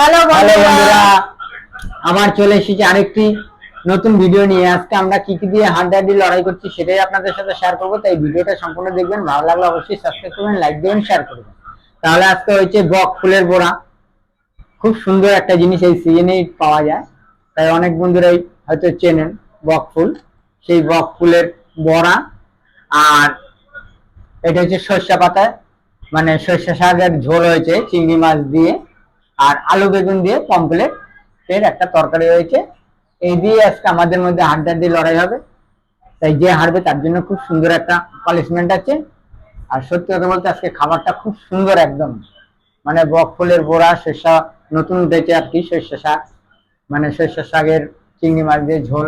Hello বন্ধুরা। আমার চলে এসেছে আরেকটি নতুন ভিডিও নিয়ে। আজকে আমরা কি কি দিয়ে হাড্ডাহাড্ডি লড়াই করছি সেটাই আপনাদের সাথে শেয়ার করব। তাই ভিডিওটা সম্পূর্ণ দেখবেন। ভালো লাগলে অবশ্যই সাবস্ক্রাইব করবেন লাইক দেবেন শেয়ার করবেন। তাহলে আজকে হয়েছে বক ফুলের বোড়া। খুব সুন্দর একটা জিনিস এই সিজনেই পাওয়া যায়। তাই অনেক বন্ধুরাই হয়তো চেনেন বক ফুল। সেই বক ফুলের বড়া। আর এটা হচ্ছে সর্ষা পাতায় মানে সর্ষে শাকের ঝোল হয়েছে, চিংড়ি মাছ দিয়ে। আর আলু বেগুন দিয়ে পমপ্লেট এর একটা তরকারি হয়েছে এই দিয়ে আজকে আমাদের মধ্যে হাড্ডাহাড্ডি লড়াই হবে। তাই যে হারবে তার জন্য খুব সুন্দর একটা পানিশমেন্ট আছে। আর সত্যি কথা বলতে আজকে খাবারটা খুব সুন্দর একদম। মানে বক ফুলের বড়া সর্ষা নতুন উঠেছে আর কি সর্ষে শাক মানে সর্ষে শাকের চিংড়ি মাছ দিয়ে ঝোল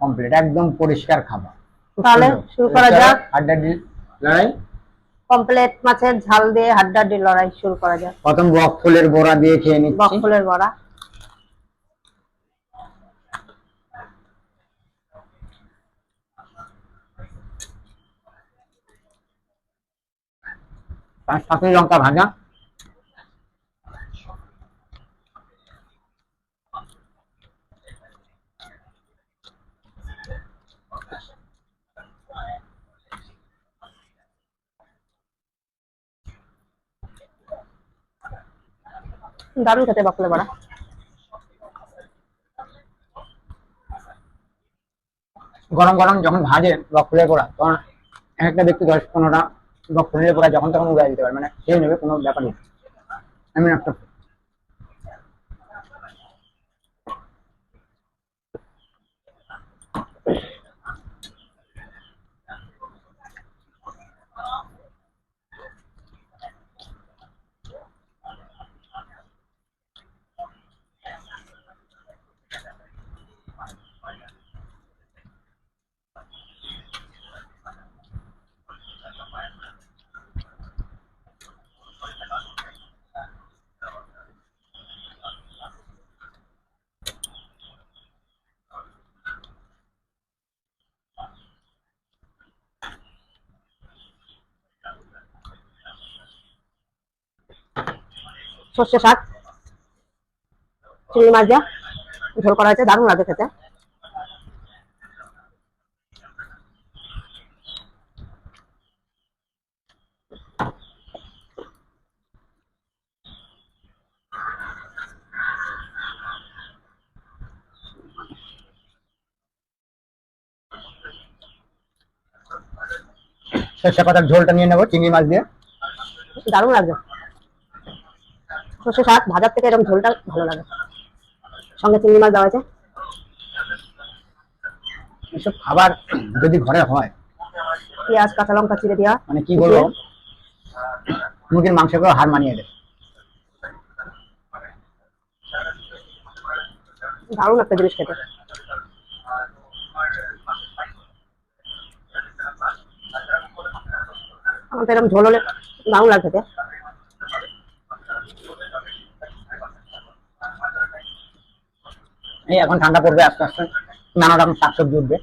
কমপ্লিট একদম পরিষ্কার খাবার। তাহলে শুরু করা যাক। হাড্ডাহাড্ডি লড়াই। কমপ্লেট মাছের ঝাল দিয়ে হাড্ডাহাড্ডি লড়াই শুরু করা যাক। প্রথম বক ফুলের বড়া দিয়ে খেয়ে নিচ্ছি। বকফুলের বড়া। পাঁচ পাঁচ লঙ্কা ভাজা। দারুণ খেতে বাকলে বড়া। গরম গরম যখন ভাজে বকফুলের পোড়া, তখন এক একটা ব্যক্তি দশ পনেরোটা বকফুলের পোড়া যখন তখন উড়াই দিতে পারে মানে খেয়ে নেবে কোনো ব্যাপার নেই। আমি একটা সর্ষে শাক চিংড়ি মাছ দিয়া ঝোল করা হয়েছে দারুণ লাগে খেতে। সর্ষে পাতার ঝোলটা নিয়ে নেব চিংড়ি মাছ দিয়ে। দারুণ লাগছে সর্ষে শাক ভাজার থেকে এরকম ঝোলটা ভালো লাগে। সঙ্গে চিংড়ি মাছ দেওয়া হয়েছে এসব খাবার যদি ঘরে হয় পেঁয়াজ কাঁচা লঙ্কা চিড়ে দেওয়া। মানে কি বলব? মুরগির মাংস করে হার মানিয়ে দেয় দারুণ একটা জিনিস খেতে। আমার তো এরকম ঝোল হলে দারুণ লাগে খেতে এখন ঠান্ডা পড়বে আস্তে আস্তে। নানা রকম শাকসবজি উঠবে।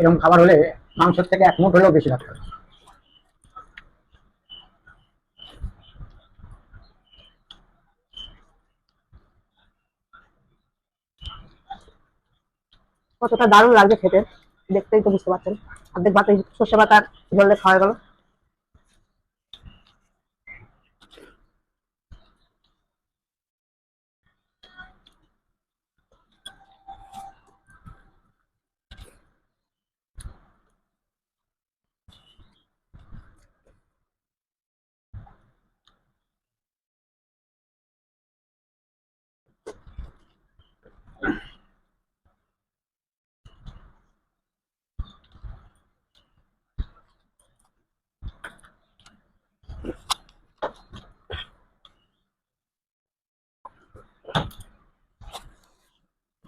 এরকম খাবার হলে মাংসের থেকে এক মুঠ হলেও বেশি হবে কতটা দারুণ লাগছে খেতে, দেখতেই তো বুঝতে পারছেন। অর্ধেক ভাতে সর্ষে পাতার জলে খাওয়া গেল।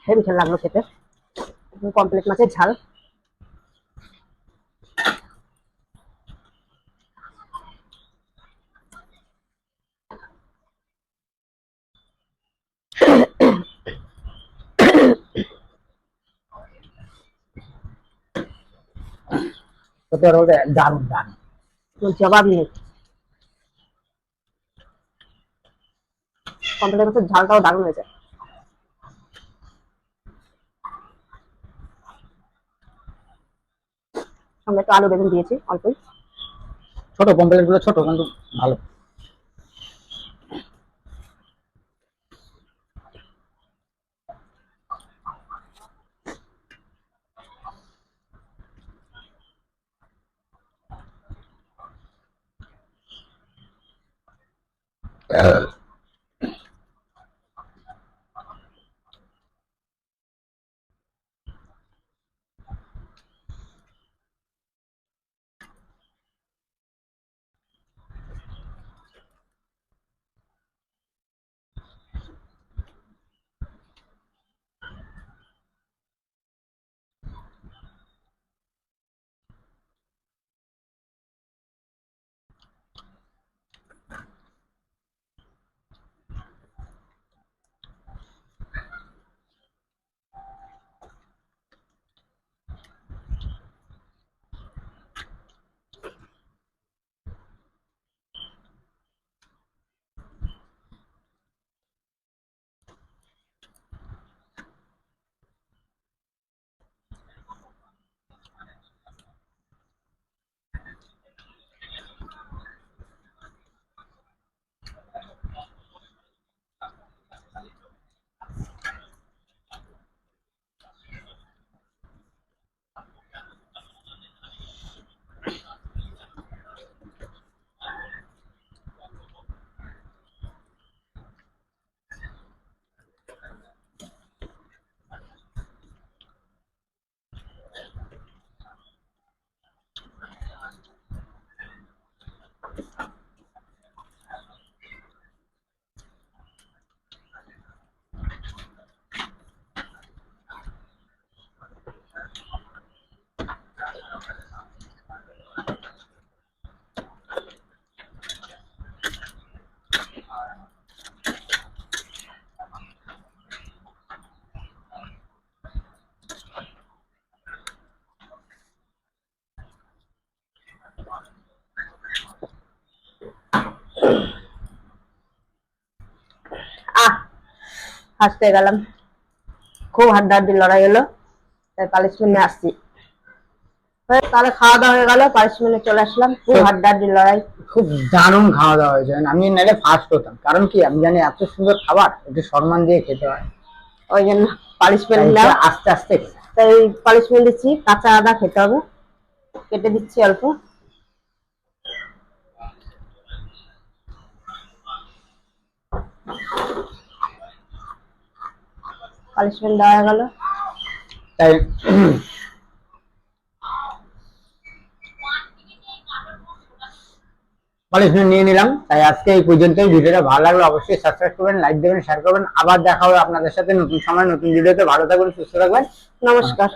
হেভি খেয়ে লাগল খেতে। কমপ্লিট মাছের ঝাল। দারুণ জবাব নেই ঝালটাও দারুণ হয়েছে। সঙ্গে একটু আলু বেগুন দিয়েছি অল্পই। ছোট পম্পলেটগুলো ছোট কিন্তু ভালো। আহ হাসতে গেলাম। খুব হাড্ডাহাড্ডি লড়াই হলো তাই পানিশমেন্টে আসছি। তাহলে খাওয়া দাওয়া হয়ে গেল পানিশমেন্টে চলে আসলাম। খুব হাড্ডাহাড্ডি লড়াই। খুব দারুণ খাওয়া দাওয়া হয়েছে। আমি নাইলে ফার্স্ট হতাম। কারণ কি আমি জানি এত সুন্দর খাবার একটু সম্মান দিয়ে খেতে হয়। ওই জন্য পানিশমেন্ট তাই নিলাম আস্তে আস্তে তাই পানিশমেন্ট দিচ্ছি কাঁচা আদা খেতে হবে। কেটে দিচ্ছি অল্প। পানিশমেন্ট দেওয়া গেল। তাই পানিশমেন্ট নিয়ে নিলাম। তাই আজকে এই পর্যন্তই। ভিডিওটা ভালো লাগল অবশ্যই সাবস্ক্রাইব করবেন লাইক দেবেন শেয়ার করবেন। আবার দেখা হবে আপনাদের সাথে নতুন সময় নতুন ভিডিওতে। ভালো থাকবেন সুস্থ থাকবেন। নমস্কার।